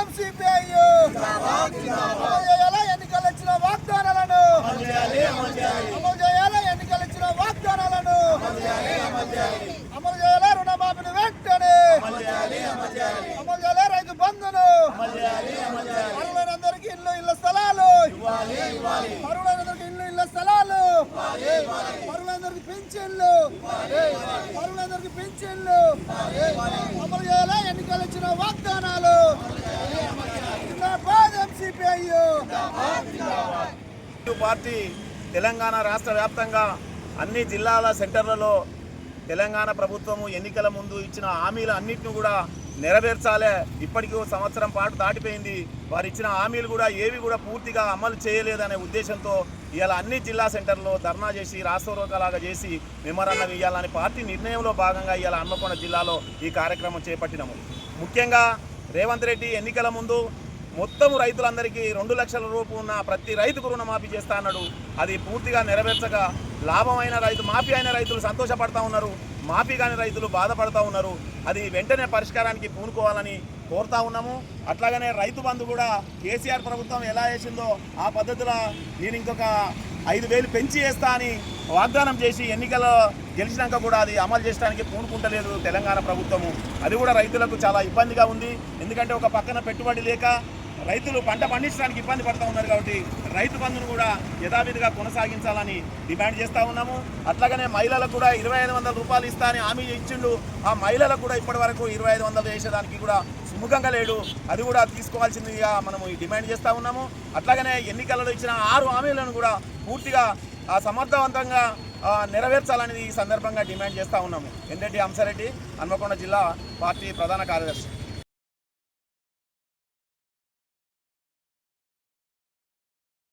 MCPI అమలు చేయాలా ఎన్నికలు ఇచ్చిన వాగ్దానాలను. అమలు చేయాలా ఎన్నికలు ఇచ్చిన వాగ్దానాలను అమలు చేయాలా రుణమాఫీని వెంటనే అమలు చేయాలా రైతు బంధును అర్హులైనందరికీ ఇల్లు ఇళ్ళ స్థలాలు అర్హులైనందరికీ ఇల్లు ఇళ్ళ స్థలాలు? అర్హులైనందరికీ పింఛన్లు? అర్హులైనందరికీ పింఛన్లు? అమలు చేయాలా? ఎన్నికలు ఇచ్చిన వాగ్దానాలు? పార్టీ తెలంగాణ రాష్ట్ర వ్యాప్తంగా అన్ని జిల్లాల సెంటర్లలో తెలంగాణ ప్రభుత్వము ఎన్నికల ముందు ఇచ్చిన హామీలు అన్నింటిని కూడా నెరవేర్చాలే. ఇప్పటికీ ఓ సంవత్సరం పాటు దాటిపోయింది. వారు ఇచ్చిన హామీలు కూడా ఏవి కూడా పూర్తిగా అమలు చేయలేదనే ఉద్దేశంతో ఇవాళ అన్ని జిల్లా సెంటర్లో ధర్నా చేసి రాష్ట్రోకలాగా చేసి మెమరాండం ఇవ్వాలని పార్టీ నిర్ణయంలో భాగంగా ఇవాళ హన్మకొండ జిల్లాలో ఈ కార్యక్రమం చేపట్టినాము. ముఖ్యంగా రేవంత్ రెడ్డి ఎన్నికల ముందు మొత్తం రైతులందరికీ రెండు లక్షల రూపు ఉన్న ప్రతి రైతుకు రుణమాఫీ చేస్తా అన్నాడు. అది పూర్తిగా నెరవేర్చగా లాభమైన రైతు మాఫీ అయిన రైతులు సంతోషపడతా ఉన్నారు. మాఫీ కాని రైతులు బాధపడతా ఉన్నారు. అది వెంటనే పరిష్కారానికి పూనుకోవాలని కోరుతా ఉన్నాము. అట్లాగనే రైతు బంధు కూడా కేసీఆర్ ప్రభుత్వం ఎలా చేసిందో ఆ పద్ధతిలో నేను ఇంకొక ఐదు వేలు పెంచి వేస్తా అని వాగ్దానం చేసి ఎన్నికల్లో గెలిచినాక కూడా అది అమలు చేయడానికి పూనుకుంటలేదు తెలంగాణ ప్రభుత్వము. అది కూడా రైతులకు చాలా ఇబ్బందిగా ఉంది. ఎందుకంటే ఒక పక్కన పెట్టుబడి లేక రైతులు పంట పండించడానికి ఇబ్బంది పడుతూ ఉన్నారు కాబట్టి రైతు బంధును కూడా యథావిధిగా కొనసాగించాలని డిమాండ్ చేస్తూ ఉన్నాము. అట్లాగనే మహిళలకు కూడా ఇరవై ఐదు వందల రూపాయలు ఇస్తా అని హామీ ఇచ్చిండు. ఆ మహిళలకు కూడా ఇప్పటి వరకు ఇరవై ఐదు వందలు చేసేదానికి కూడా సుముఖంగా లేడు. అది కూడా తీసుకోవాల్సిందిగా మనము డిమాండ్ చేస్తూ ఉన్నాము. అట్లాగనే ఎన్నికలలో ఇచ్చిన ఆరు హామీలను కూడా పూర్తిగా సమర్థవంతంగా నెరవేర్చాలనేది ఈ సందర్భంగా డిమాండ్ చేస్తూ ఉన్నాము. ఎన్రెడ్డి హంసారెడ్డి హన్మకొండ జిల్లా పార్టీ ప్రధాన కార్యదర్శి.